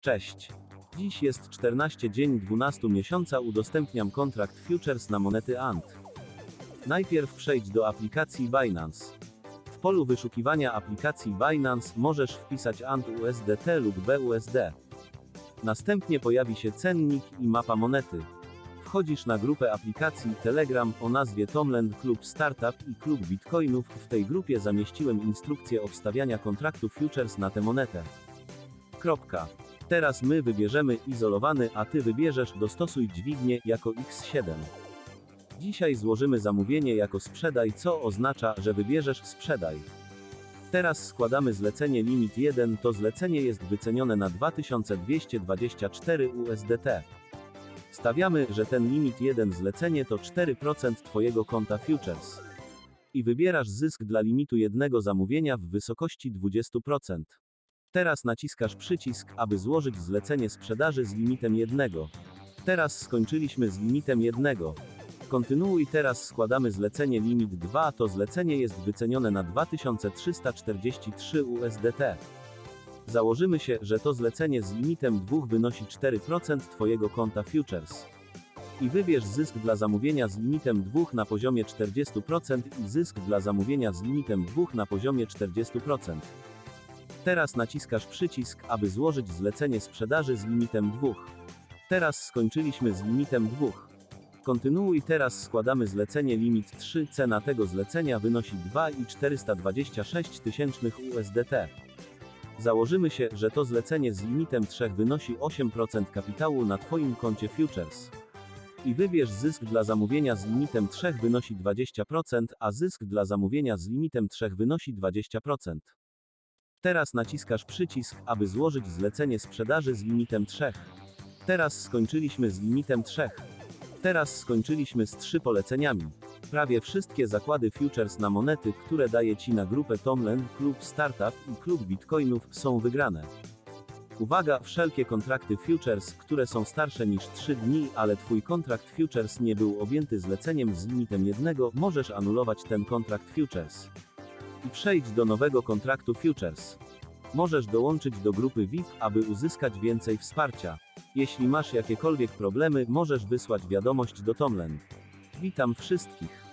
Cześć. Dziś jest 14 dzień 12 miesiąca udostępniam kontrakt futures na monety ANT. Najpierw przejdź do aplikacji Binance. W polu wyszukiwania aplikacji Binance możesz wpisać ANT USDT lub BUSD. Następnie pojawi się cennik i mapa monety. Wchodzisz na grupę aplikacji Telegram o nazwie Tomland Club Startup i Klub Bitcoinów. W tej grupie zamieściłem instrukcję obstawiania kontraktu futures na tę monetę. Kropka. Teraz my wybierzemy izolowany, a ty wybierzesz dostosuj dźwignię jako X7. Dzisiaj złożymy zamówienie jako sprzedaj, co oznacza, że wybierzesz sprzedaj. Teraz składamy zlecenie limit 1, to zlecenie jest wycenione na 2224 USDT. Stawiamy, że ten limit 1 zlecenie to 4% Twojego konta futures. I wybierasz zysk dla limitu jednego zamówienia w wysokości 20%. Teraz naciskasz przycisk, aby złożyć zlecenie sprzedaży z limitem jednego. Teraz skończyliśmy z limitem jednego. Kontynuuj teraz składamy zlecenie limit 2, to zlecenie jest wycenione na 2343 USDT. Założymy się, że to zlecenie z limitem 2 wynosi 4% Twojego konta futures. I wybierz zysk dla zamówienia z limitem 2 na poziomie 40% i zysk dla zamówienia z limitem 2 na poziomie 40%. Teraz naciskasz przycisk, aby złożyć zlecenie sprzedaży z limitem 2. Teraz skończyliśmy z limitem 2. Kontynuuj teraz składamy zlecenie limit 3. Cena tego zlecenia wynosi 2,426 tysięcznych USDT. Założymy się, że to zlecenie z limitem 3 wynosi 8% kapitału na Twoim koncie futures. I wybierz zysk dla zamówienia z limitem 3 wynosi 20%, a zysk dla zamówienia z limitem 3 wynosi 20%. Teraz naciskasz przycisk, aby złożyć zlecenie sprzedaży z limitem 3. Teraz skończyliśmy z limitem 3. Teraz skończyliśmy z 3 poleceniami. Prawie wszystkie zakłady futures na monety, które daje Ci na grupę Tomland, Klub Startup i Klub Bitcoinów, są wygrane. Uwaga, wszelkie kontrakty futures, które są starsze niż 3 dni, ale Twój kontrakt futures nie był objęty zleceniem z limitem jednego, możesz anulować ten kontrakt futures i przejdź do nowego kontraktu futures. Możesz dołączyć do grupy VIP, aby uzyskać więcej wsparcia. Jeśli masz jakiekolwiek problemy, możesz wysłać wiadomość do Tomlen. Witam wszystkich.